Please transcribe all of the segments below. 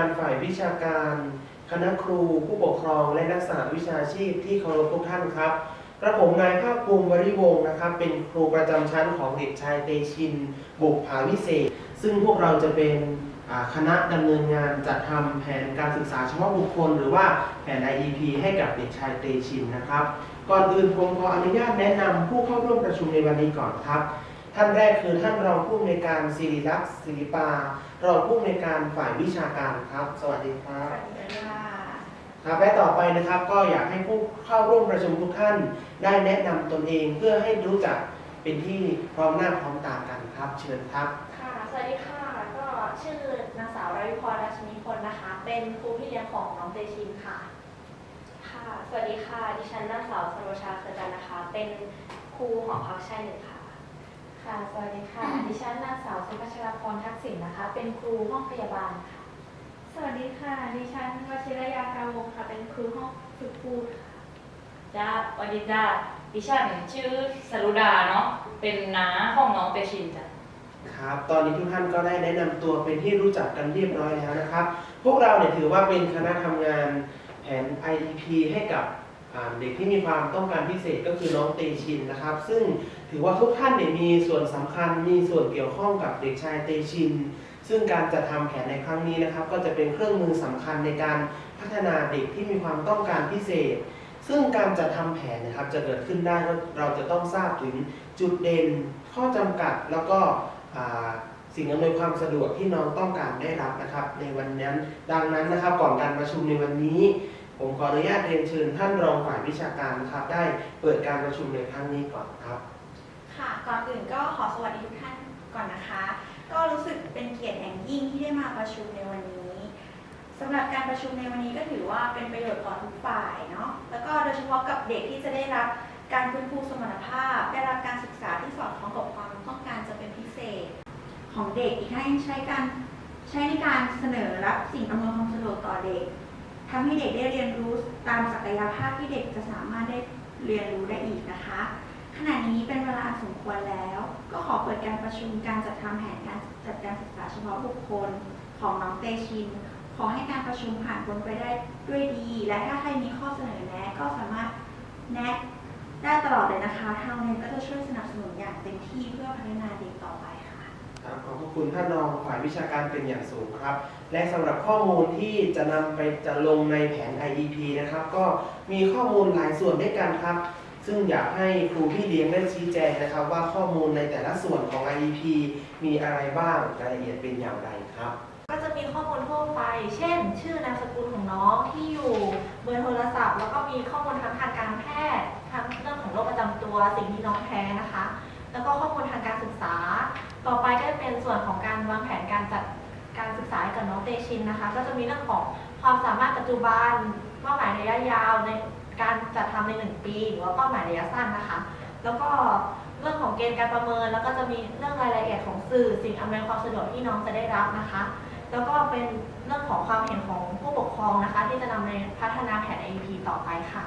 การฝ่ายวิชาการ คณะครู ผู้ปกครองและนักศึกษาวิชาชีพที่เคารพทุกท่านครับกระผมนายภาคภูมิวริวงศ์นะครับ เป็นครูประจำชั้นของเด็กชายเตชิน บุกผาวิเศษ ซึ่งพวกเราจะเป็นคณะดำเนินงานจัดทำแผนการศึกษาเฉพาะบุคคล หรือว่าแผน IEP ให้กับเด็กชายเตชินนะครับ ก่อนอื่นผมขออนุญาตแนะนำผู้เข้าร่วมประชุมในวันนี้ก่อนครับ ท่านแรกคือท่านรองผู้อำนวยการศิริลักษณ์ศิริปารองผู้อำนวยการฝ่ายวิชาการครับ สวัสดีครับสวัสดีค่ะครับและต่อไปนะครับก็อยากให้ผู้เข้าร่วมประชุมทุกท่าน ได้แนะนำตนเองเพื่อให้รู้จักเป็นที่พร้อมหน้าพร้อมตากันครับ เชิญครับ ค่ะ สวัสดีค่ะ ก็ชื่อนางสาวราวิพรราชนิพนธ์นะคะ เป็นครูพี่เลี้ยงของน้องเตชินค่ะ ค่ะ สวัสดีค่ะ ดิฉันนางสาวสโรชาเครือจันทร์นะคะ เป็นครูหอพักชายหนึ่งค่ะ ค่ะ สวัสดีค่ะ ดิฉันนางสาวสุพัชรพรทักษิณนะคะ เป็นครูห้องพยาบาลค่ะ สวัสดีค่ะ ดิฉันวชิรยากาวงศ์ค่ะ เป็นครูห้องฝึกพูดค่ะจ้าสวัสดีจ้าดิฉันชื่อสรุดาเนาะ เป็นน้าของน้องเตชินจ้ะ ครับ ตอนนี้ทุกท่านก็ได้แนะนำตัวเป็นที่รู้จักกันเรียบร้อยแล้วนะครับ พวกเราเนี่ยถือว่าเป็นคณะทำงานแผน IEP ให้กับอ่า เด็กที่มีความต้องการพิเศษก็คือน้องเตชินนะครับ ซึ่งถือว่าทุกท่านเนี่ยมีส่วนสำคัญมีส่วนเกี่ยวข้องกับเด็กชายเตชิน ซึ่งการจัดทำแผนในครั้งนี้นะครับ ก็จะเป็นเครื่องมือสำคัญในการพัฒนาเด็กที่มีความต้องการพิเศษ ซึ่งการจัดทำแผนนะครับจะเกิดขึ้นได้เราจะต้องทราบถึงจุดเด่น ข้อจำกัดแล้วก็สิ่งอำนวยความสะดวกที่น้องต้องการได้รับนะครับ ในวันนั้น ดังนั้นนะครับก่อนการประชุมในวันนี้ ผมขออนุญาตเรียนเชิญท่านรองฝ่ายวิชาการนะครับ ได้เปิดการประชุมในครั้งนี้ก่อนครับ ค่ะก่อนอื่นก็ขอสวัสดีทุกท่านก่อนนะคะ ก็รู้สึกเป็นเกียรติอย่างยิ่งที่ได้มาประชุมในวันนี้สำหรับการประชุมในวันนี้ก็ถือว่าเป็นประโยชน์ต่อทุกฝ่ายเนาะแล้วก็โดยเฉพาะกับเด็กที่จะได้รับการฟื้นฟูสมรรถภาพ ได้รับการศึกษาที่สอดคล้องกับความต้องการจะเป็นพิเศษ ของเด็กอีกทั้งยังใช้การใช้ในการเสนอรับสิ่งอำนวยความสะดวกต่อเด็ก ทำให้เด็กได้เรียนรู้ตามศักยภาพที่เด็กจะสามารถได้เรียนรู้ได้อีกนะคะ ขณะนี้เป็นเวลาสมควรแล้ว ก็ขอเปิดการประชุมการจัดทำแผนการจัดการศึกษาเฉพาะบุคคลของน้องเตชิน ขอให้การประชุมผ่านพ้นไปได้ด้วยดี และถ้าใครมีข้อเสนอแนะก็สามารถแนะได้ตลอดเลยนะคะ ทางโรงเรียนก็จะช่วยสนับสนุนอย่างเต็มที่เพื่อพัฒนาเด็กต่อไป คุณท่านรองฝ่ายวิชาการเป็นอย่างสูงครับ และสำหรับข้อมูลที่จะนำไปจะลงในแผน IEP นะครับ ก็มีข้อมูลหลายส่วนด้วยกันครับ ซึ่งอยากให้ครูพี่เลี้ยงได้ชี้แจงนะครับ ว่าข้อมูลในแต่ละส่วนของ IEP มีอะไรบ้างรายละเอียดเป็นอย่างไรครับก็จะมีข้อมูลทั่วไป เช่น ชื่อนามสกุลของน้องที่อยู่เบอร์โทรศัพท์ แล้วก็มีข้อมูลทางทางการแพทย์ ทั้งเรื่องของโรคประจำตัว สิ่งที่น้องแพ้นะคะ แล้วก็ข้อมูลทางการศึกษา ต่อไปก็จะเป็นส่วนของการวางแผนการจัดการศึกษากับน้องเตชินนะคะ ก็จะมีเรื่องของความสามารถปัจจุบันเป้าหมายระยะยาวในการจัดทำในหนึ่งปี หรือว่าเป้าหมายระยะสั้นนะคะ แล้วก็เรื่องของเกณฑ์การประเมิน แล้วก็จะมีเรื่องรายละเอียดของสื่อสิ่งอำนวยความสะดวกที่น้องจะได้รับนะคะ แล้วก็เป็นเรื่องของความเห็นของผู้ปกครองนะคะ ที่จะนำในพัฒนาแผน IEP ต่อไปค่ะ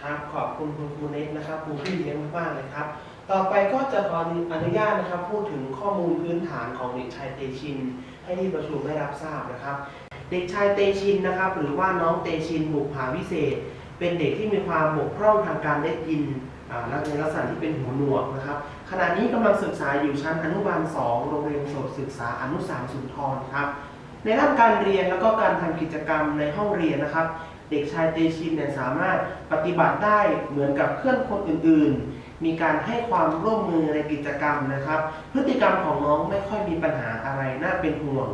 ครับขอบคุณคุณครูเน็ตนะครับครูพี่เลี้ยงมากๆเลยครับ ต่อไปก็จะขออนุญาตนะครับพูดถึงข้อมูลพื้นฐานของเด็กชายเตชิน ให้ที่ประชุมได้รับทราบนะครับ เด็กชายเตชินนะครับ หรือว่าน้องเตชินบุกผาวิเศษ เป็นเด็กที่มีความบกพร่องทางการได้ยินและในลักษณะที่เป็นหูหนวกนะครับ ขณะนี้กำลังศึกษาอยู่ชั้นอนุบาล 2 โรงเรียนโสตศึกษาอนุสามสุนทรครับ ในด้านการเรียนแล้วก็การทำกิจกรรมในห้องเรียนนะครับ เด็กชายเตชินเนี่ยสามารถปฏิบัติได้เหมือนกับเพื่อนคนอื่นๆ มีการให้ความร่วมมือในกิจกรรมนะครับ พฤติกรรมของน้องไม่ค่อยมีปัญหาอะไรน่าเป็นห่วง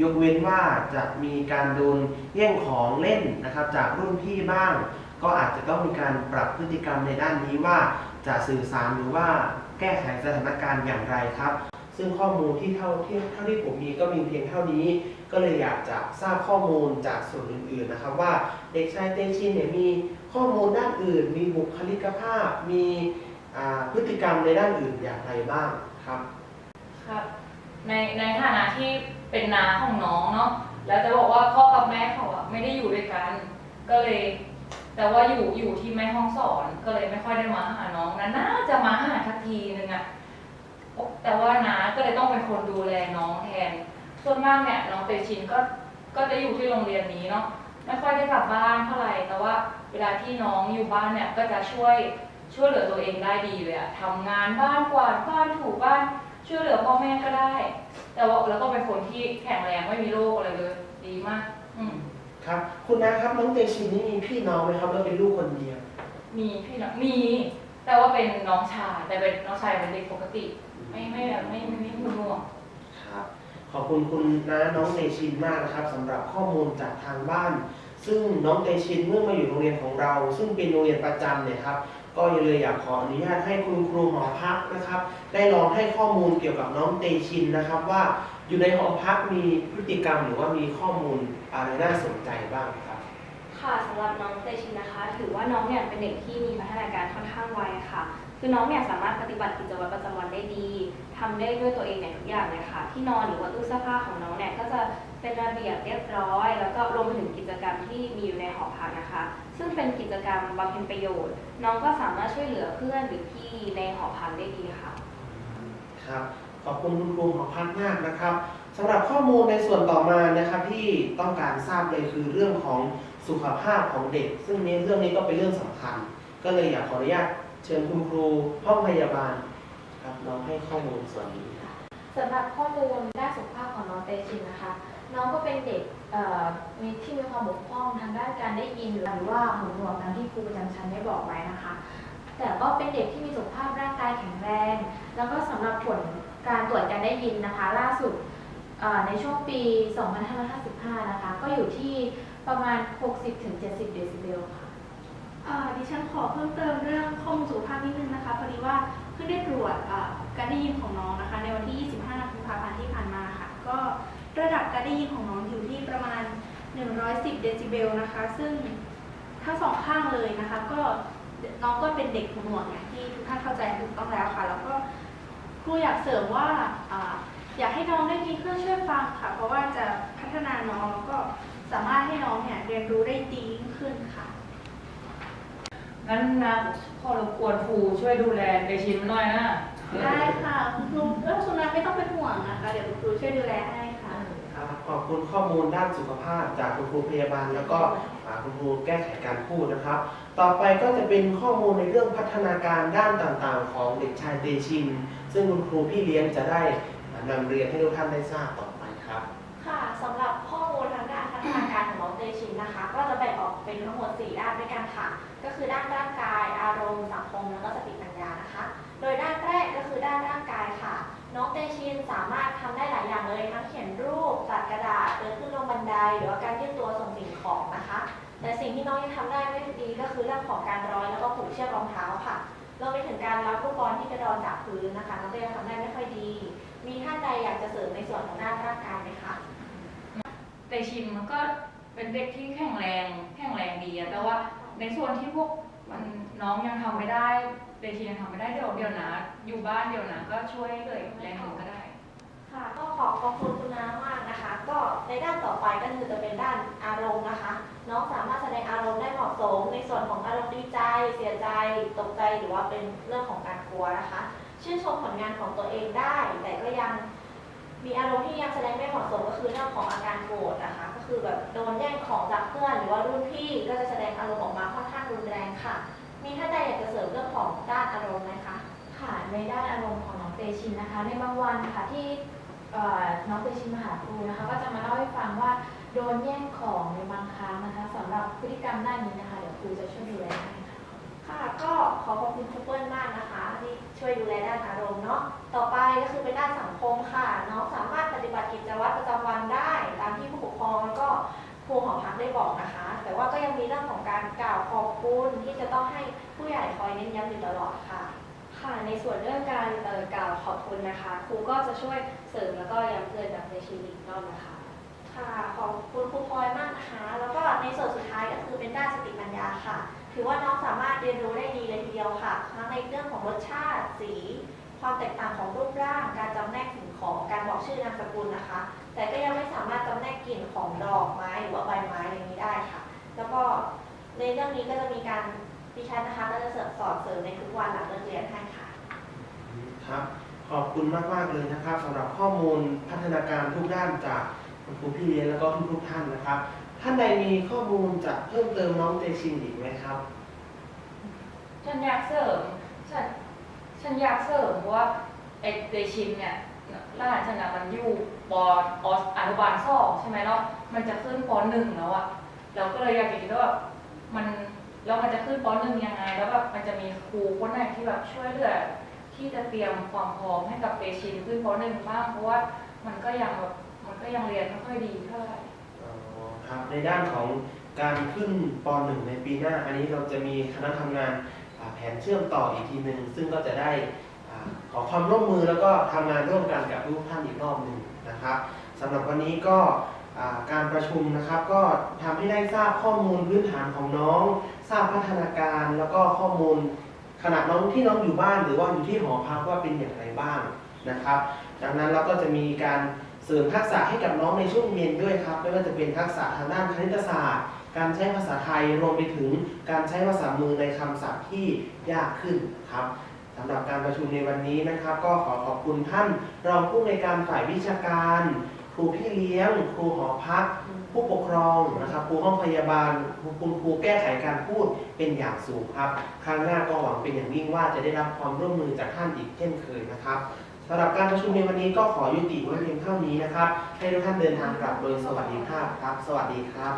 ยกเว้นว่าจะมีการโดนแย่งของเล่นนะครับ จากรุ่นพี่บ้าง ก็อาจจะต้องมีการปรับพฤติกรรมในด้านนี้ว่าจะสื่อสารหรือว่าแก้ไขสถานการณ์อย่างไรครับ ซึ่งข้อมูลที่เท่าที่เท่าที่ผมมีก็มีเพียงเท่านี้ ก็เลยอยากจะทราบข้อมูลจากส่วนอื่นๆนะครับ ว่าเด็กชายเตชินเนี่ยมีข้อมูลด้านอื่น มีบุคลิกภาพ มี พฤติกรรมในด้านอื่นอย่างไรบ้างครับครับในในฐานะที่เป็นน้าของน้องเนาะแล้วจะบอกว่าพ่อกับแม่เขาอะไม่ได้อยู่ด้วยกัน ก็เลย แต่ว่าอยู่อยู่ที่แม่ห้องสอนก็เลยไม่ค่อยได้มาหาน้องนะน่าจะมาหาทักทีนึงอะแต่ว่าน้าก็เลยต้องเป็นคนดูแลน้องแทนส่วนมากเนี่ยน้องเตชินก็ก็จะอยู่ที่โรงเรียนนี้เนาะไม่ค่อยได้กลับบ้านเท่าไหร่แต่ว่าเวลาที่น้องอยู่บ้านเนี่ยก็จะช่วย ช่วยเหลือตัวเองได้ดีเลยอะทำงานบ้านกวาดบ้านถูบ้าน ช่วยเหลือพ่อแม่ก็ได้ แต่ว่าแล้วก็เป็นคนที่แข็งแรงไม่มีโรคอะไรเลย ดีมาก อืมครับ คุณนะครับน้องเตชินนี่มีพี่น้องไหมครับแล้วเป็นลูกคนเดียวมีพี่น้องมี แต่ว่าเป็นน้องชายแต่เป็นน้องชายเป็นเด็กปกติ ไม่ไม่แบบไม่ไม่ไม่ไม่หน่วงครับ ขอบคุณคุณน้าน้องเตชินมากนะครับสำหรับข้อมูลจากทางบ้าน ซึ่งน้องเตชินเมื่อมาอยู่โรงเรียนของเรา ซึ่งเป็นโรงเรียนประจำเนี่ยครับ ก็เลยอยากขออนุญาตให้คุณครูหอพักนะครับ ได้ลองให้ข้อมูลเกี่ยวกับน้องเตชินนะครับ ว่าอยู่ในหอพักมีพฤติกรรมหรือว่ามีข้อมูลอะไรน่าสนใจบ้างครับ ค่ะสำหรับน้องเตชินนะคะ ถือว่าน้องเนี่ยเป็นเด็กที่มีพัฒนาการค่อนข้างไวค่ะ คือน้องเนี่ยสามารถปฏิบัติกิจวัตรประจำวันได้ดีทำได้ด้วยตัวเองเนี่ยทุกอย่างเลยค่ะ ที่นอนหรือว่าตู้เสื้อผ้าของน้องเนี่ยก็จะเป็นระเบียบเรียบร้อย แล้วก็รวมไปถึงกิจกรรมที่มีอยู่ในหอพักนะคะ ซึ่งเป็นกิจกรรมบำเพ็ญประโยชน์ น้องก็สามารถช่วยเหลือเพื่อนหรือพี่ในหอพักได้ดีค่ะ ครับขอบคุณคุณครูหอพักมากนะครับสำหรับข้อมูลในส่วนต่อมานะครับที่ต้องการทราบเลยคือเรื่องของสุขภาพของเด็ก ซึ่งนี้เรื่องนี้ก็เป็นเรื่องสำคัญ ก็เลยอยากขออนุญาต เชิญคุณครูห้องพยาบาลครับน้องให้ข้อมูลส่วนนี้สำหรับข้อมูลด้านสุขภาพของน้องเตชินนะคะ น้องก็เป็นเด็กมีที่มีความบกพร่องทางด้านการได้ยินหรือว่าหูหนวกตามที่ครูประจำชั้นได้บอกไว้นะคะ แต่ก็เป็นเด็กที่มีสุขภาพร่างกายแข็งแรง แล้วก็สำหรับผลการตรวจการได้ยินนะคะ ล่าสุดในช่วงปี 2555 นะคะ ก็อยู่ที่ประมาณ 60-70 เดซิเบลค่ะ ดิฉันขอเพิ่มเติมเรื่องข้อมูลสุขภาพนิดนึงนะคะพอดีว่าเพิ่งได้ตรวจการได้ยินของน้องนะคะ ในวันที่ 25กุมภาพันธ์ที่ผ่านมาค่ะ ก็ระดับการได้ยินของน้องอยู่ที่ประมาณ 110 เดซิเบลนะคะ ซึ่งทั้งสองข้างเลยนะคะ ก็น้องก็เป็นเด็กหูหนวกอย่างที่ทุกท่านเข้าใจถูกต้องแล้วค่ะ แล้วก็ครูอยากเสริมว่าอ่าอยากให้น้องได้มีเครื่องช่วยฟังค่ะ เพราะว่าจะพัฒนาน้องแล้วก็สามารถให้น้องเนี่ยเรียนรู้ได้ดียิ่งขึ้นค่ะ งั้นนะขอรบกวนครูช่วยดูแลเตชินหน่อยนะได้ค่ะคุณครูเออสุนัขไม่ต้องเป็นห่วงนะคะ เดี๋ยวคุณครูช่วยดูแลให้ค่ะ ครับขอบคุณข้อมูลด้านสุขภาพจากคุณครูพยาบาล แล้วก็อ่าคุณครูแก้ไขการพูดนะครับ ต่อไปก็จะเป็นข้อมูลในเรื่องพัฒนาการด้านต่างๆ ของเด็กชายเตชิน ซึ่งคุณครูพี่เลี้ยงจะได้นำเรียนให้ทุกท่านได้ทราบต่อไปครับ ค่ะสำหรับข้อมูลทางด้านพัฒนาการของน้องเตชินนะคะ ก็จะแบ่งออกเป็นทั้งหมด 4 น้องเตชินสามารถทำได้หลายอย่างเลยทั้งเขียนรูปตัดกระดาษเดินขึ้นลงบันได หรือว่าการยืดตัวส่งสิ่งของนะคะ แต่สิ่งที่น้องยังทำได้ไม่ดีก็คือเรื่องของการร้อยแล้วก็ผูกเชือกรองเท้าค่ะรวมไปถึงการรับลูกบอลที่กระดอนจากพื้นนะคะน้องก็ยังทำได้ไม่ค่อยดี มีท่านใดอยากจะเสริมในส่วนของด้านร่างกายไหมคะเตชินมันก็เป็นเด็กที่แข็งแรงแข็งแรงดีแต่ว่าในส่วนที่พวก มันน้องยังทำไม่ได้เตชินยังทำไม่ได้เดี๋ยวเดี๋ยวนะ อยู่บ้านเดี๋ยวนะก็ช่วยเลยแรงหนึ่งก็ได้ ค่ะก็ขอขอบคุณคุณน้ามากนะคะ ก็ในด้านต่อไปก็คือจะเป็นด้านอารมณ์นะคะ น้องสามารถแสดงอารมณ์ได้เหมาะสม ในส่วนของอารมณ์ดีใจ เสียใจ ตกใจหรือว่าเป็นเรื่องของการกลัวนะคะ ชื่นชมผลงานของตัวเองได้ แต่ก็ยังมีอารมณ์ที่ยังแสดงไม่เหมาะสมก็คือเรื่องของอาการโกรธนะคะ ก็ คือแบบโดนแย่งของจากเพื่อนหรือว่ารุ่นพี่ก็จะแสดงอารมณ์ออกมาค่อนข้างรุนแรงค่ะ มีท่านใดอยากจะเสริมเรื่องของด้านอารมณ์ไหมคะ ค่ะในด้านอารมณ์ของน้องเตชินนะคะ ในบางวันค่ะที่เอ่อน้องเตชินมาหาครูนะคะ ก็จะมาเล่าให้ฟังว่าโดนแย่งของในบางครั้งนะคะสำหรับพฤติกรรมด้านนี้นะคะ เดี๋ยวครูจะช่วยดูแลให้ค่ะ ค่ะ ก็ขอขอบคุณครูเปิ้ลมากนะคะที่ช่วยดูแลด้านอารมณ์เนาะ ต่อไปก็คือเป็นด้านสังคมค่ะ น้องสามารถปฏิบัติกิจวัตรประจำวันได้ รูหอพักได้บอกนะคะ แต่ว่าก็ยังมีเรื่องของการกล่าวขอบคุณที่จะต้องให้ผู้ใหญ่คอยเน้นย้ำอยู่ตลอดค่ะ ค่ะ ในส่วนเรื่องการเอ่อกล่าวขอบคุณนะคะ ครูก็จะช่วยเสริมแล้วก็ย้ำเตือนแบบในชีวิตอีกนะคะ ค่ะขอบคุณครูพลอยมากนะคะ แล้วก็ในส่วนสุดท้ายก็คือเป็นด้านสติปัญญาค่ะ ถือว่าน้องสามารถเรียนรู้ได้ดีเลยทีเดียวค่ะ ทั้งในเรื่องของรสชาติ สี ความแตกต่างของรูปร่าง การจำแนกสิ่งของ การบอกชื่อนามสกุลนะคะ แต่ก็ยังไม่สามารถจำแนกกลิ่นของดอกไม้หรือว่าใบไม้อย่างนี้ได้ค่ะ แล้วก็ในเรื่องนี้ก็จะมีการดิฉันนะคะก็จะเสริมสอนเสริมในทุกวันหลังเลิกเรียนให้ค่ะ ครับขขอบคุณมากๆเลยนะครับสำหรับข้อมูลพัฒนาการทุกด้านจากคุณครูพี่เลี้ยงแล้วก็ทุกๆท่านนะครับ ท่านใดมีข้อมูลจะเพิ่มเติมน้องเตชินอีกไหมครับฉันอยากเสริมฉันฉันอยากเสริมว่าไอเดชินเนี่ย รหัสฉันอะมันอยู่ปอออสอนุบาลสองใช่ไหมเนาะมันจะขึ้นปหนึ่งแล้วอะเราก็เลยอยากจะคิดว่าแบบมันแล้วมันจะขึ้นปหนึ่งยังไง แล้วแบบมันจะมีครูคนไหนที่แบบช่วยเหลือที่จะเตรียมความพร้อมให้กับเดชินขึ้นปหนึ่งบ้างเพราะว่ามันก็ยังแบบมันก็ยังเรียนไม่ค่อยดีเท่าไหร่อ๋อครับในด้านของการขึ้นป .1 ในปีหน้า อันนี้เราจะมีคณะทำงานอ่าแผนเชื่อมต่ออีกทีหนึ่งซึ่งก็จะได้ ขอความร่วมมือแล้วก็ทำงานร่วมกันกับทุกท่านอีกรอบหนึ่งนะครับสำหรับวันนี้ก็การประชุมนะครับก็ทำให้ได้ทราบข้อมูลพื้นฐานของน้อง ทราบพัฒนาการแล้วก็ข้อมูลขณะน้องที่น้องอยู่บ้านหรือว่าอยู่ที่หอพักว่าเป็นอย่างไรบ้างนะครับ ดังนั้นเราก็จะมีการเสริมทักษะให้กับน้องในช่วงเย็นด้วยครับไม่ว่าจะเป็นทักษะทางด้านคณิตศาสตร์ การใช้ภาษาไทยรวมไปถึงการใช้ภาษามือในคำศัพท์ที่ยากขึ้นครับำหรับการประชุมในวันนี้นะครับ ก็ขอขอบคุณท่านรองผู้ในการฝ่ายวิชาการ ครูพี่เลี้ยง ครูหอพัก ผู้ปกครองนะครับครูห้องพยาบาลครูคุณครูแก้ไขการพูดเป็นอย่างสูงครับ ครั้งหน้าก็หวังเป็นอย่างยิ่งว่าจะได้รับความร่วมมือจากท่านอีกเช่นเคยนะครับสำหรับการประชุมในวันนี้ก็ขอยุติไว้เพียงเท่านี้นะครับ ให้ทุกท่านเดินทางกลับโดยสวัสดิภาพครับ สวัสดีครับ